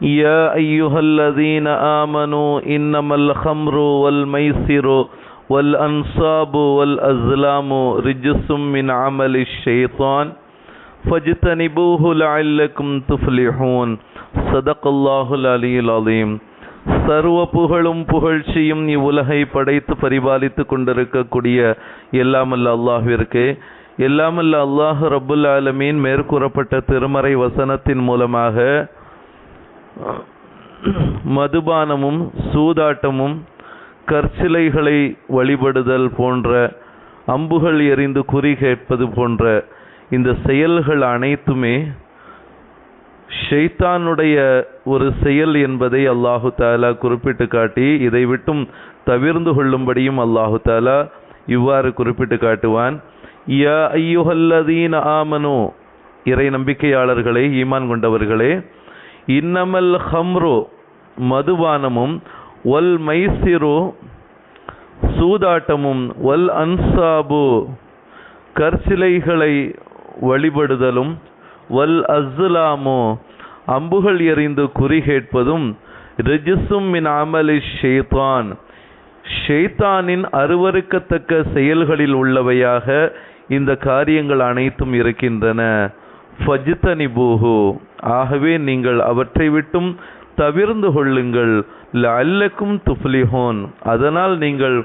يا أيها الذين آمنوا إنما الخمر والميسر والأنصاب والأزلام رجس من عمل الشيطان فاجتنبوه لعلكم تفلحون صدق الله العلي العظيم சர்வ புகழும் புகழ்ச்சியும் இவ்வுலகை படைத்து பரிபாலித்து கொண்டிருக்கக்கூடிய எல்லாமல்ல அல்லாஹ்விற்கு எல்லாமல்ல அல்லாஹ் ரப்புல் ஆலமீன் மேற்கூறப்பட்ட திருமறை வசனத்தின் மூலமாக மதுபானமும் சூதாட்டமும் கற்சிலைகளை வழிபடுதல் போன்ற அம்புகள் எறிந்து குறி கேட்பது போன்ற இந்த செயல்கள் அனைத்துமே ஷெய்தானுடைய ஒரு செயல் என்பதை அல்லாஹு தாலா குறிப்பிட்டு காட்டி இதை விட்டும் தவிர்ந்து கொள்ளும்படியும் அல்லாஹு தாலா இவ்வாறு குறிப்பிட்டு காட்டுவான். யா ஐயுஹல்லதீன் ஆமனோ. இறை நம்பிக்கையாளர்களே ஈமான் கொண்டவர்களே இன்னமல் ஹம்ரு மதுபானமும் வல் மைசிரு சூதாட்டமும் வல் அன்சாபு கற்சிலைகளை வழிபடுதலும் வல் அஸ்லாமு அம்புகள் எறிந்து குறி கேட்பதும் ரிஜிசும் மின் அமலி ஷெய்தான் ஷெய்தானின் அருவருக்கத்தக்க செயல்களில் உள்ளவையாக இந்த காரியங்கள் அனைத்தும் இருக்கின்றன. ஃபஜ்தனிபூஹு. ஆகவே நீங்கள் அவற்றை விட்டும் தவிர்ந்து கொள்ளுங்கள். அல்லக்கும் துஃப்லிஹோன். அதனால் நீங்கள்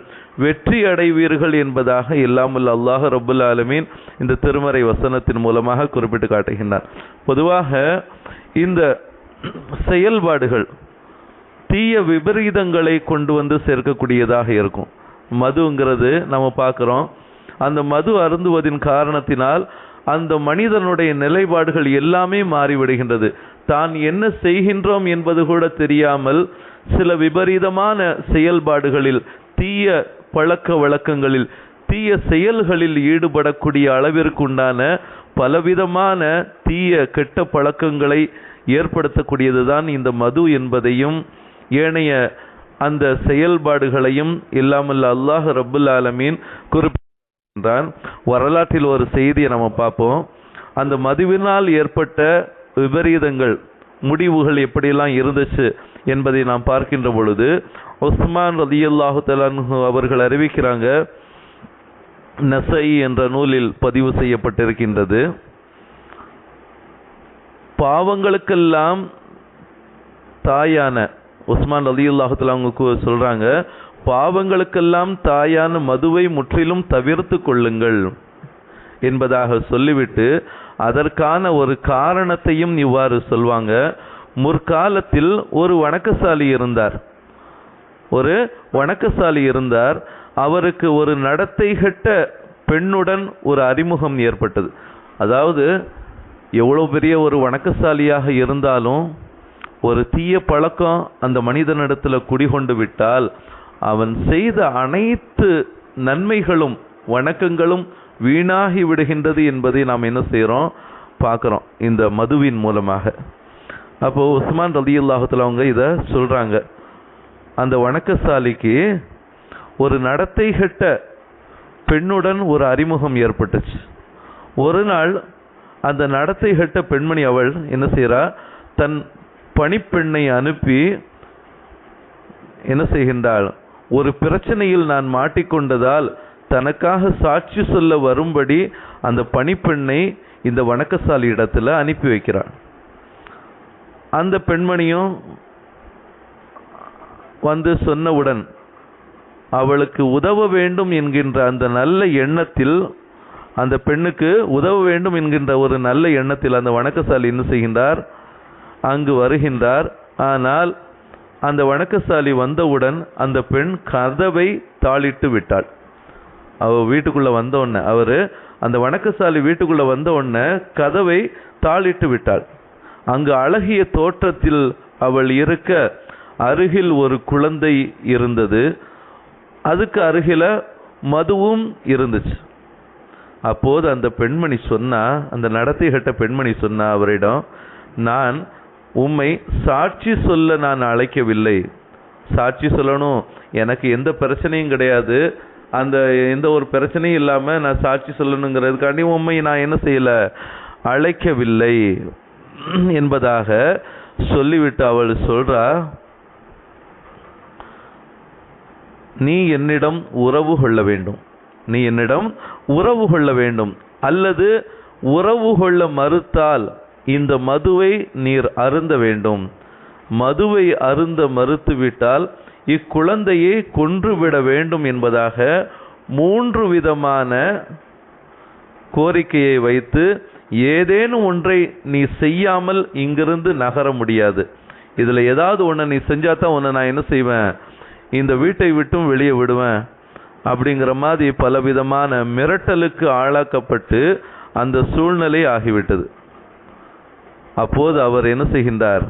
வெற்றி அடைவீர்கள் என்பதாக இல்லாமல் அல்லாஹ் ரபுல் ஆலமீன் இந்த திருமறை வசனத்தின் மூலமாக குறிப்பிட்டு காட்டுகின்றார் பொதுவாக இந்த செயல்பாடுகள் தீய விபரீதங்களை கொண்டு வந்து சேர்க்கக்கூடியதாக இருக்கும். மதுங்கிறது நம்ம பார்க்குறோம். அந்த மது அருந்துவதின் காரணத்தினால் அந்த மனிதனுடைய நிலைப்பாடுகள் எல்லாமே மாறிவிடுகின்றது. தான் என்ன செய்கின்றோம் என்பது கூட தெரியாமல் சில விபரீதமான செயல்பாடுகளில் தீய பழக்க வழக்கங்களில் தீய செயல்களில் ஈடுபடக்கூடிய அளவிற்குண்டான பலவிதமான தீய கெட்ட பழக்கங்களை ஏற்படுத்தக்கூடியதுதான் இந்த மது என்பதையும் ஏனைய அந்த செயல்பாடுகளையும் இல்லாமல் அல்லாஹ் ரபுல் ஆலமீன் குறிப்பிட்டான் வரலாற்றில் ஒரு செய்தியை நம்ம பார்ப்போம். அந்த மதுவினால் ஏற்பட்ட விபரீதங்கள் முடிவுகள் எப்படியெல்லாம் இருந்துச்சு என்பதை நாம் பார்க்கின்ற பொழுது உஸ்மான் ரதியல்லாஹு தலான்ஹு அவர்கள் அறிவிக்கிறாங்க நசை என்ற நூலில் பதிவு செய்யப்பட்டிருக்கின்றது. பாவங்களுக்கெல்லாம் தாயான உஸ்மான் ரதியுல்லாஹத்தில் அவங்க சொல்கிறாங்க பாவங்களுக்கெல்லாம் தாயான மதுவை முற்றிலும் தவிர்த்து கொள்ளுங்கள் என்பதாக சொல்லிவிட்டு அதற்கான ஒரு காரணத்தையும் இவ்வாறு சொல்வாங்க. முற்காலத்தில் ஒரு வணக்கசாலி இருந்தார். ஒரு வணக்கசாலி இருந்தார். அவருக்கு ஒரு நடத்தை கட்ட பெண்ணுடன் ஒரு அறிமுகம் ஏற்பட்டது. அதாவது எவ்வளோ பெரிய ஒரு வணக்கசாலியாக இருந்தாலும் ஒரு தீய பழக்கம் அந்த மனிதனிடத்தில் குடிகொண்டு விட்டால் அவன் செய்த அனைத்து நன்மைகளும் வணக்கங்களும் வீணாகி விடுகின்றது என்பதை நாம் என்ன செய்கிறோம் பார்க்குறோம் இந்த மதுவின் மூலமாக. அப்போது உஸ்மான் ரதி அல்லாஹத்தில் அவங்க இதை சொல்கிறாங்க அந்த வணக்கசாலிக்கு ஒரு நடத்தை கெட்ட பெண்ணுடன் ஒரு அறிமுகம் ஏற்பட்டுச்சு. ஒரு நாள் அந்த நடத்தை கெட்ட பெண்மணி அவள் என்ன செய்கிறா தன் பணிப்பெண்ணை அனுப்பி என்ன செய்கின்றாள்? ஒரு பிரச்சனையில் நான் மாட்டிக்கொண்டதால் தனக்காக சாட்சி சொல்ல வரும்படி அந்த பணிப்பெண்ணை இந்த வணக்கசாலி இடத்துல அனுப்பி வைக்கிறான். அந்த பெண்மணியும் வந்து சொன்னவுடன் அவளுக்கு உதவ வேண்டும் என்கின்ற அந்த நல்ல எண்ணத்தில் அந்த பெண்ணுக்கு உதவ வேண்டும் என்கின்ற ஒரு நல்ல எண்ணத்தில் அந்த வணக்கசாலி என்ன செய்கின்றார்? அங்கு வருகின்றார். ஆனால் அந்த வணக்கசாலி வந்தவுடன் அந்த பெண் கதவை தாளிட்டு விட்டாள். அவள் வீட்டுக்குள்ளே வந்த உடனே அந்த வணக்கசாலி வீட்டுக்குள்ளே வந்த உடனே கதவை தாளிட்டு விட்டாள். அங்கு அழகிய தோற்றத்தில் அவள் இருக்க அருகில் ஒரு குழந்தை இருந்தது. அதுக்கு அருகில் மதுவும் இருந்துச்சு. அப்போது அந்த பெண்மணி சொன்னா அந்த நடத்தை கட்ட பெண்மணி சொன்னா அவரிடம் நான் உம்மை சாட்சி சொல்ல நான் அழைக்கவில்லை. சாட்சி சொல்லணும். எனக்கு எந்த பிரச்சனையும் கிடையாது. அந்த எந்த ஒரு பிரச்சனையும் இல்லாமல் நான் சாட்சி சொல்லணுங்கிறதுக்காண்டி உண்மை நான் என்ன செய்யல? அழைக்கவில்லை. என்பதாக சொல்லிவிட்டு அவள் சொல்றா நீ என்னிடம் உறவு கொள்ள வேண்டும். நீ என்னிடம் உறவு கொள்ள வேண்டும். அல்லது உறவு கொள்ள மறுத்தால் இந்த மதுவை நீர் அருந்த வேண்டும். மதுவை அருந்த மறுத்துவிட்டால் இக்குழந்தையை கொன்றுவிட வேண்டும் என்பதாக மூன்று விதமான கோரிக்கையை வைத்து ஏதேனும் ஒன்றை நீ செய்யாமல் இங்கிருந்து நகர முடியாது. இதில் ஏதாவது ஒன்று நீ செஞ்சாதான் உன்னை நான் என்ன செய்வேன்? இந்த வீட்டை விட்டும் வெளியே விடுவேன். அப்படிங்கிற மாதிரி பலவிதமான மிரட்டலுக்கு ஆளாக்கப்பட்டு அந்த சூழ்நிலை ஆகிவிட்டது. அப்போது அவர் என்ன செய்கின்றார்?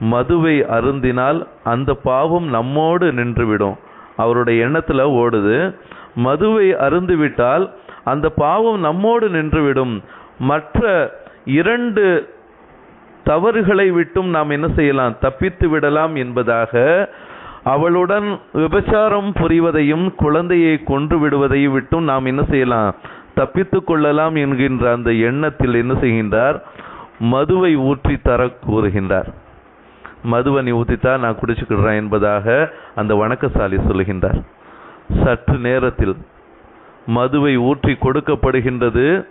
மதுவை அருந்தினால் அந்த பாவம் நம்மோடு நின்றுவிடும். அவருடைய எண்ணத்தில் ஓடுது. மதுவை அருந்துவிட்டால் அந்த பாவம் நம்மோடு நின்றுவிடும். மற்ற இரண்டு தவறுகளை விட்டும் நாம் என்ன செய்யலாம்? தப்பித்து விடலாம் என்பதாக அவளுடன் விபச்சாரம் புரிவதையும் குழந்தையை கொன்று விடுவதையும் விட்டும் நாம் என்ன செய்யலாம்? தப்பித்து கொள்ளலாம் என்கின்ற அந்த எண்ணத்தில் என்ன செய்கின்றார்? மதுவை ஊற்றி தர கூறுகின்றார். மதுவை நீ ஊற்றித்தா நான் குடிச்சுக்கிடுறேன் என்பதாக அந்த வணக்கசாலி சொல்லுகின்றார். சற்று நேரத்தில் மதுவை ஊற்றி கொடுக்கப்படுகின்றது.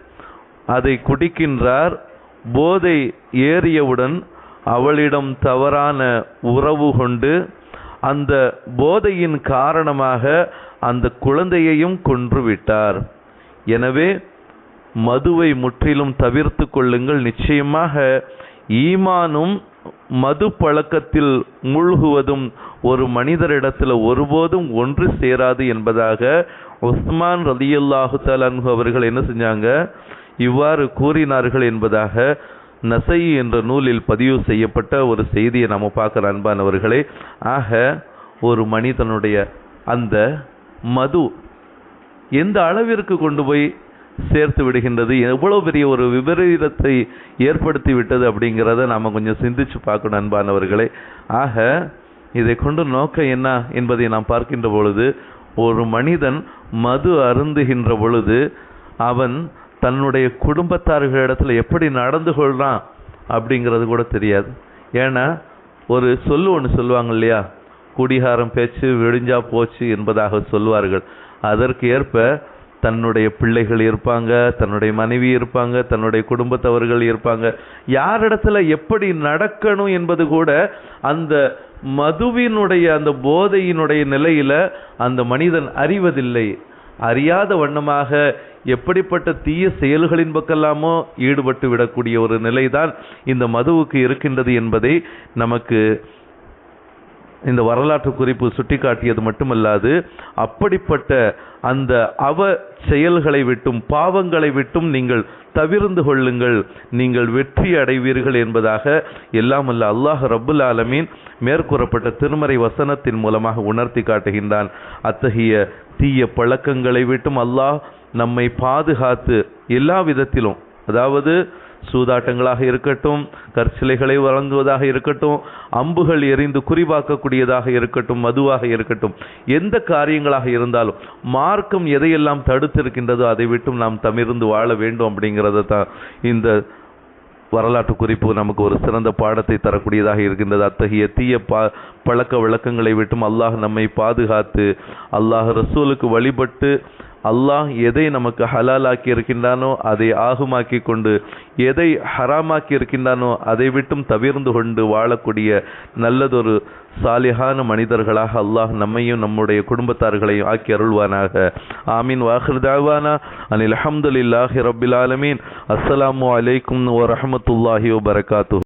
அதை குடிக்கின்றார். போதை ஏறியவுடன் அவளிடம் தவறான உறவு கொண்டு அந்த போதையின் காரணமாக அந்த குழந்தையையும் கொன்றுவிட்டார் எனவே மதுவை முற்றிலும் தவிர்த்து கொள்ளுங்கள். நிச்சயமாக ஈமானும் மது பழக்கத்தில் மூழ்குவதும் ஒரு மனிதரிடத்தில் ஒருபோதும் ஒன்று சேராது என்பதாக உஸ்மான் ரதியுல்லாஹு தலான்ஹு அவர்கள் என்ன செஞ்சாங்க? இவ்வாறு கூறினார்கள் என்பதாக நசை என்ற நூலில் பதிவு செய்யப்பட்ட ஒரு செய்தியை நம்ம பார்க்குற அன்பானவர்களே. ஆக ஒரு மனிதனுடைய அந்த மது எந்த அளவிற்கு கொண்டு போய் சேர்த்து விடுகின்றது. எவ்வளோ பெரிய ஒரு விபரீதத்தை ஏற்படுத்தி விட்டது அப்படிங்கிறத நாம் கொஞ்சம் சிந்திச்சு பார்க்கணும் அன்பானவர்களே. ஆக இதை கொண்டு நோக்கம் என்ன என்பதை நாம் பார்க்கின்ற பொழுது ஒரு மனிதன் மது அருந்துகின்ற பொழுது அவன் தன்னுடைய குடும்பத்தார்களிடத்தில் எப்படி நடந்து கொள்கிறான் அப்படிங்கிறது கூட தெரியாது. ஏன்னா ஒரு சொல்லு ஒன்று சொல்லுவாங்க இல்லையா? குடிகாரம் பேச்சு விழிஞ்சா போச்சு என்பதாக சொல்வார்கள். அதற்கு ஏற்ப தன்னுடைய பிள்ளைகள் இருப்பாங்க தன்னுடைய மனைவி இருப்பாங்க தன்னுடைய குடும்பத்தவர்கள் இருப்பாங்க. யாரிடத்துல எப்படி நடக்கணும் என்பது கூட அந்த மதுவினுடைய அந்த போதையினுடைய நிலையில அந்த மனிதன் அறிவதில்லை. அறியாத வண்ணமாக எப்படிப்பட்ட தீய செயல்களின் பக்கெல்லாமோ ஈடுபட்டு விடக்கூடிய ஒரு நிலைதான் இந்த மதுவுக்கு இருக்கின்றது என்பதை நமக்கு இந்த வரலாற்று குறிப்பு சுட்டிக்காட்டியது மட்டுமல்லாது அப்படிப்பட்ட அந்த அவ செயல்களை விட்டும் பாவங்களை விட்டும் நீங்கள் தவிர்ந்து கொள்ளுங்கள் நீங்கள் வெற்றி அடைவீர்கள் என்பதாக எல்லாம் அல்ல அல்லாஹ் ரபுல் ஆலமீன் மேற்கூறப்பட்ட திருமறை வசனத்தின் மூலமாக உணர்த்தி காட்டுகின்றான். அத்தகைய தீய பழக்கங்களை விட்டும் அல்லாஹ் நம்மை பாதுகாத்து எல்லா விதத்திலும் அதாவது சூதாட்டங்களாக இருக்கட்டும் கற்சிலைகளை வழங்குவதாக இருக்கட்டும் அம்புகள் எரிந்து குறிவாக்கக்கூடியதாக இருக்கட்டும் மதுவாக இருக்கட்டும் எந்த காரியங்களாக இருந்தாலும் மார்க்கம் எதையெல்லாம் தடுத்திருக்கின்றதோ அதை விட்டும் நாம் தமிர்ந்து வாழ வேண்டும் அப்படிங்கிறத தான் இந்த வரலாற்று குறிப்பு. நமக்கு ஒரு சிறந்த பாடத்தை தரக்கூடியதாக இருக்கின்றது. அத்தகைய தீய பா பழக்க வழக்கங்களை விட்டும் அல்லாஹ் நம்மை பாதுகாத்து அல்லாஹ் ரசூலுக்கு வழிபட்டு அல்லாஹ் எதை நமக்கு ஹலாலாக்கி இருக்கின்றானோ அதை ஆகுமாக்கி கொண்டு எதை ஹராமாக்கி இருக்கின்றானோ அதை விட்டும் தவிர்ந்து கொண்டு வாழக்கூடிய நல்லதொரு சாலிஹான மனிதர்களாக அல்லாஹ் நம்மையும் நம்முடைய குடும்பத்தார்களையும் ஆக்கி அருள்வானாக. ஆமீன். வாஹிர் தாவானா. அனில் அஹமதுல்லாஹி ரபில் ஆலமீன். அஸ்ஸலாமு அலைக்கும் வரமத்துல்லாஹி வபரகாத்து